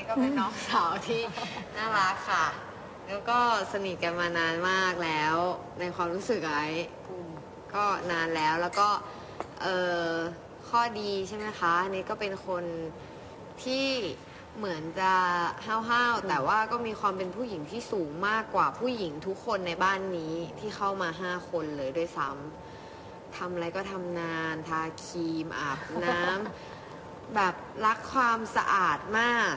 นี่ก็เป็นน้องสาวที่น่ารักค่ะ แล้วก็สนิทกันมานานมากแล้ว ในความรู้สึกไอ้ก็นานแล้วแล้วก็เออข้อดีใช่ไหมคะนี่ก็เป็นคนที่เหมือนจะห้าวๆแต่ว่าก็มีความเป็นผู้หญิงที่สูงมากกว่าผู้หญิงทุกคนในบ้านนี้ที่เข้ามาห้าคนเลยด้วยซ้ำทำอะไรก็ทำนานทาครีมอาบน้ำแบบรักความสะอาดมาก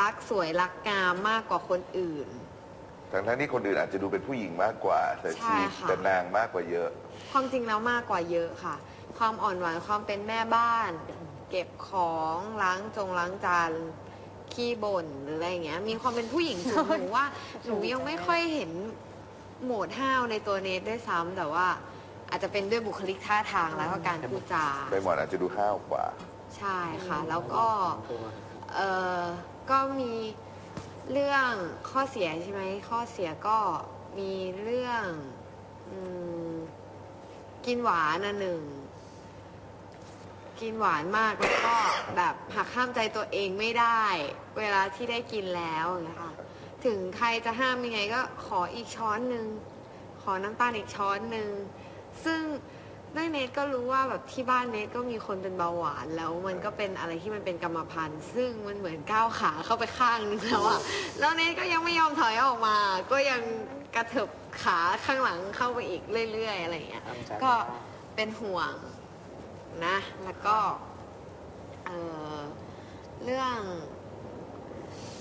รักสวยรักงามมากกว่าคนอื่น ทั้งทั้งที่คนอื่นอาจจะดูเป็นผู้หญิงมากกว่า แต่ใช่ชีค่ะ เป็นนางมากกว่าเยอะ ความจริงแล้วมากกว่าเยอะค่ะ ความอ่อนหวานความเป็นแม่บ้าน เก็บของล้างจงล้างจานขี้บ่นหรืออะไรอย่างเงี้ย มีความเป็นผู้หญิงสูงหนูว่าหนูยังไม่ค่อยเห็นโหมดห้าวในตัวเนทด้วยซ้ำแต่ว่าอาจจะเป็นด้วยบุคลิกท่าทางแล้วก็การพูดจา ใบหมอนอาจจะดูห้าวกว่า ใช่ค่ะ แล้วก็ เออ ก็มีเรื่องข้อเสียใช่ไหมข้อเสียก็มีเรื่องอกินหวานอันหนึ่ง กินหวานมากแล้วก็แบบหักห้ามใจตัวเองไม่ได้ เวลาที่ได้กินแล้วอย่างเงี้ยค่ะถึงใครจะห้ามยังไงก็ขออีกช้อนหนึ่งขอน้ำตาลอีกช้อนหนึ่งซึ่ง ด้วยเนทก็รู้ว่าแบบที่บ้านเนทก็มีคนเป็นเบาหวานแล้วมันก็เป็นอะไรที่มันเป็นกรรมพันธุ์ ซึ่งมันเหมือนก้าวขาเข้าไปข้างนึงแล้วอะแล้วเนทก็ยังไม่ยอมถอยออกมา ก็ยังกระเถิบขาข้างหลังเข้าไปอีกเรื่อยๆอะไรอย่างเงี้ยก็เป็นห่วงนะ แล้วก็เออเรื่อง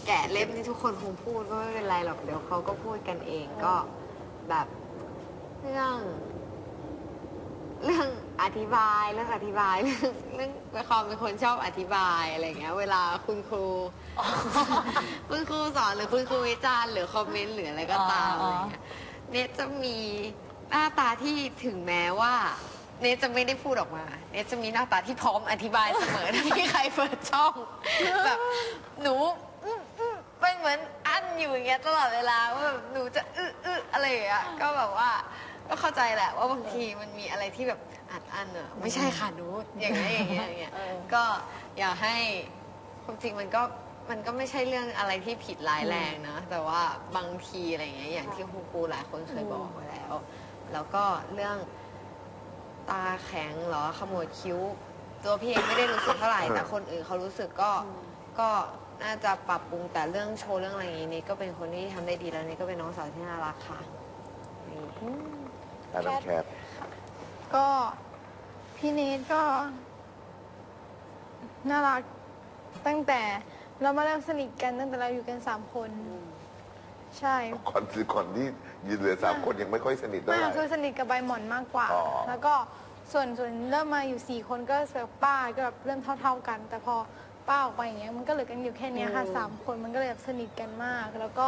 แกะเล็บนี่ทุกคนคงพูดก็ไม่เป็นไรหรอกเดี๋ยวเขาก็พูดกันเองก็แบบเรื่อง เรื่องอธิบายเรื่องอธิบายเรื่องเรื่องความเป็นคนชอบอธิบายอะไรอย่างเงี้ย เวลาคุณครู คุณครูสอนหรือคุณครูวิจารณ์หรือคอมเมนต์หรืออะไรก็ตามอ๋อะอไรเงี้ยเนทจะมีหน้าตาที่ถึงแม้ว่า เนทจะไม่ได้พูดออกมา เนทจะมีหน้าตาที่พร้อมอธิบายเสมอถ้ามีใครเปิดช่องแบบหนูอื้ออื้อเป็นเหมือนอั้นอยู่อย่างเงี้ยตลอดเวลาว่าแบบหนูจะอึอึอะไรอย่างเงี้ยก็แบบว่า ก็เข้าใจแหละว่าบางทีมันมีอะไรที่แบบอัดอั้นอะไม่ใช่ค่ะหนูอย่างเงี้ยอย่างเงี้ยอย่างเงี้ยเออก็อยากให้ความจริงมันก็มันก็ไม่ใช่เรื่องอะไรที่ผิดร้ายแรงนะ แต่ว่าบางทีอะไรอย่างเงี้ยอย่างที่ครูครูหลายคนเคยบอกไว้แล้ว แล้วก็เรื่องตาแข็งเหรอขมวดคิ้ว ตัวพี่เองไม่ได้รู้สึกเท่าไหร่ แต่คนอื่นเขารู้สึกก็ก็น่าจะปรับปรุงแต่เรื่องโชว์เรื่องอะไรอย่างนี้นี่ก็เป็นคนที่ทำได้ดีแล้วนี่ก็เป็นน้องสาวที่น่ารักค่ะนี่ อ่าน้องแคทก็พี่เนทก็ น่ารักตั้งแต่เรามาเริ่มสนิทกันตั้งแต่เราอยู่กันสามคน ใช่ก่อนคือก่อนที่ยืนเหลือสามคนยังไม่ค่อยสนิทเท่าไม่ไหร่ คือสนิทกับใบหมอนมากกว่า อ๋อ แล้วก็ส่วนส่วนเริ่มมาอยู่สี่คนก็แบบป้าก็แบบเริ่มเท่า ๆกัน แต่พอป้าออกไปอย่างเงี้ยมันก็เหลือกันอยู่แค่เนี้ยค่ะสามคนมันก็เลยแบบสนิทกันมาก แล้วก็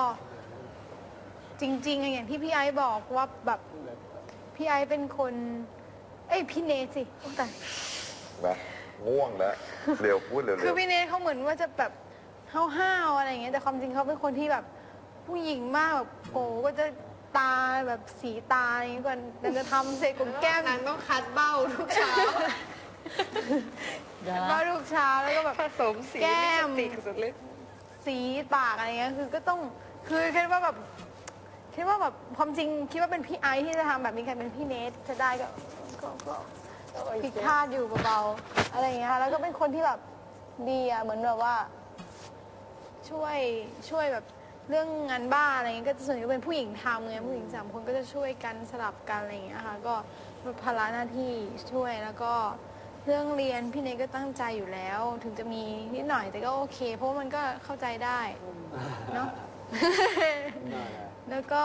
จริงๆอะอย่างที่พี่ไอซ์บอกว่าแบบพี่ไอซ์เป็นคน เอ้ยพี่เนทสิโอ้แต่นะง่วงแล้ว เร็วพูดเร็วคือพี่เนทเขาเหมือนว่าจะแบบห้าวๆอะไรอย่างเงี้ยแต่ความจริงเขาเป็นคนที่แบบ ผู้หญิงมากแบบโอ้ก็จะตาแบบสีตาอะไรอย่างเงี้ยก่อนแต่จะทำเสร็จกลมแก้มนางต้องคัดเบ้าทุกเช้าเดี๋ยวมานะทุกเช้าแล้วก็แบบ ผสมสีแก้ม ลิปสติกสุดฤทธิ์ สีปากอะไรเงี้ยคือก็ต้องคือคิดว่าแบบ คิดว่าแบบความจริงคิดว่าเป็นพี่ไอซ์ที่จะทำแบบนี้ใครเป็นพี่เนทจะได้ก็ก็ก็ผิดพลาดอยู่เบาๆอะไรอย่างเงี้ยค่ะแล้วก็เป็นคนที่แบบดีอะเหมือนแบบว่า ช่วยช่วยแบบเรื่องงานบ้านอะไรเงี้ยก็จะส่วนใหญ่ก็เป็นผู้หญิงทำไงผู้หญิงสามคนก็จะช่วยกันสลับกันอะไรอย่างเงี้ยค่ะก็ภาระหน้าที่ช่วยแล้วก็เรื่องเรียนพี่เนยก็ตั้งใจอยู่แล้ว ถึงจะมีนิดหน่อยแต่ก็โอเค เพราะมันก็เข้าใจได้เนาะ แล้วก็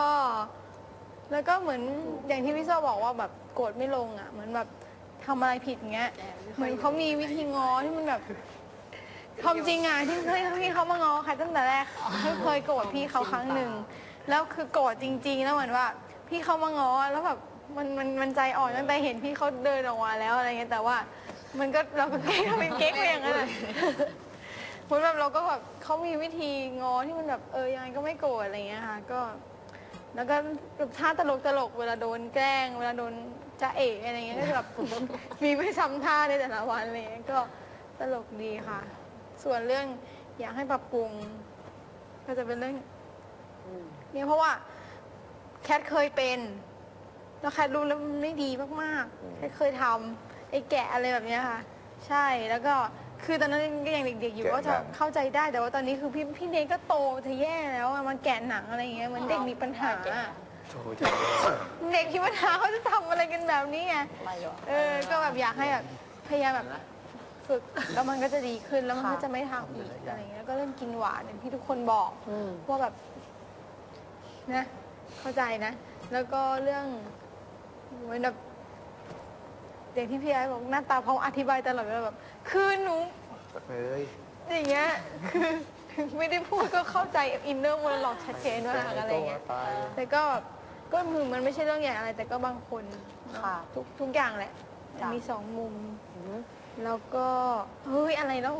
แล้วก็เหมือนอย่างที่พี่โซบอกว่าแบบโกรธไม่ลงอะ เหมือนแบบทำอะไรผิดอย่างเงี้ย เหมือนเขามีวิธีง้อที่มันแบบความจริงอะที่เคยที่เขามาง้อใครตั้งแต่แรกเขาเคยโกรธพี่เขาครั้งหนึ่งแล้วคือโกรธจริง ๆ แล้วเหมือนว่า พี่เขามาง้อแล้วแบบมันมันมันใจอ่อนตั้งแต่เห็นพี่เขาเดินออกมาแล้วอะไรเงี้ยแต่ว่า มันก็เราก็เก๊กทำเป็นเก๊กไปอย่างนั้นอะ เหมือนแบบเราก็แบบเขามีวิธีง้อที่มันแบบเออยังไงก็ไม่โกรธอะไรเงี้ยค่ะก็ แล้วก็แบบท่าตลกตลกๆเวลาโดนแกล้ง เวลาโดนจะเอะอะไรเงี้ยก็จะแบบ มีไม่ซ้ำท่าในแต่ละวันอะไรเลยก็ตลกดีค่ะ ส่วนเรื่องอยากให้ปรับปรุง ก็จะเป็นเรื่อง อืมเนี่ยเพราะว่าแคทเคยเป็น แล้วแคทรู้แล้วมันไม่ดีมากๆแคทเคยทำไอ้แกะอะไรแบบเนี้ยค่ะ ใช่แล้วก็ คือตอนนั้นก็ยังเด็กๆอยู่แกะก็จะหนังเข้าใจได้แต่ว่าตอนนี้คือพี่พี่เนยก็โตจะแย่แล้วอะมันแกะหนังอะไรอย่างเงี้ยเหมันเด็กมีปัญหาอะเด็กมีปัญหาเขาจะทำอะไรกันแบบนี้ไงไม่หรอกเออก็แบบอยากให้แบบพยายามแบบฝึกแล้วมันก็จะดีขึ้นแล้วมันก็จะไม่ทำอีกอะไรอย่างเงี้ยแล้วก็เริ่มกินหวานอย่างที่ทุกคนบอก อืม ว่าแบบนะเข้าใจนะ แล้วก็เรื่องเหมือนแบบ เด็กที่พี่ไอ้บอกหน้าตาเขาอธิบายตลอดเวลาแบบคือหนู เฮ้ยอย่างเงี้ยคือถึงไม่ได้พูดก็เข้าใจอินเนอร์มันหลอกชัดเจนมากอะไรเงี้ยแต่ก็แบบก็คือมันไม่ใช่เรื่องใหญ่อะไร แต่ก็บางคนเนอะค่ะ ทุกทุกอย่างแหละจ้ะมีสองมุมอืมแล้วก็เฮ้ยอะไรแล้ว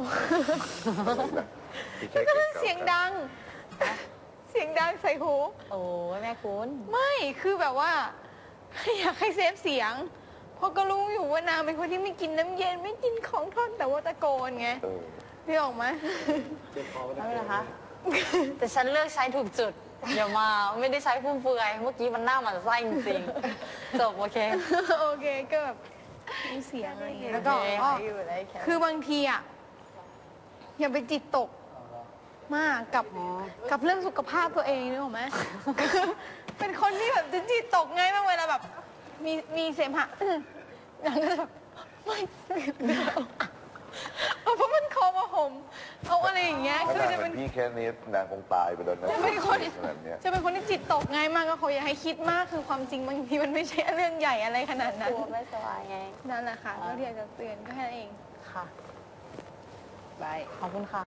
ที่แล้ใช้วก็เก็บเรื่องเสียงดัง เสียงดังใส่หู โอ้ยแม่คุณ ไม่คือแบบว่า อยากให้เซฟเสียงเพ ราะก็รู้อยู่ว่านางเป็นคนที่ไม่กินน้ำเย็นไม่กินของทอดแต่ว่าตะโกนไงเออพี่ออกไหมนั่นแหละคะ แต่ฉันเลือกใช้ถูกจุด อย่ามาไม่ได้ใช้ฟุ่มเฟือย เมื่อกี้มันหน้ามันไส้จริงๆจบโอเค โอเคก็แบบมีเสียงอะไรอย่างเงี้ยแล้วก็โอเคอ๋ออยู่ได้แค่คือบางทีอะอย่าไปจิตตกมากกับกับเรื่องสุขภาพตัวเองนึกออกไหม คือเป็นคนที่แบบจะจิตตกง่ายมากเวลาแบบ มีมีเสมหะอย่างก็จะแบบไม่เอาเพราะมันคอมาห่มเอาอะไรอย่างเงี้ยถ้าคือนางจะเป็เป็น นพี่แค่นี้นางคงตายไปแล้วนะจะเป็นคนขนาดเนี้ย จะเป็นคนที่จิตตกง่ายมากก็ขออย่าให้คิดมากคือความจริงบางทีมันไม่ใช่เรื่องใหญ่อะไรขนาดนั้น กลัวไม่สบายไง นั่นแหละค่ะก็ที่อยากจะเตือนก็แค่นั้นเอง ค่ะ บาย ขอบคุณค่ะ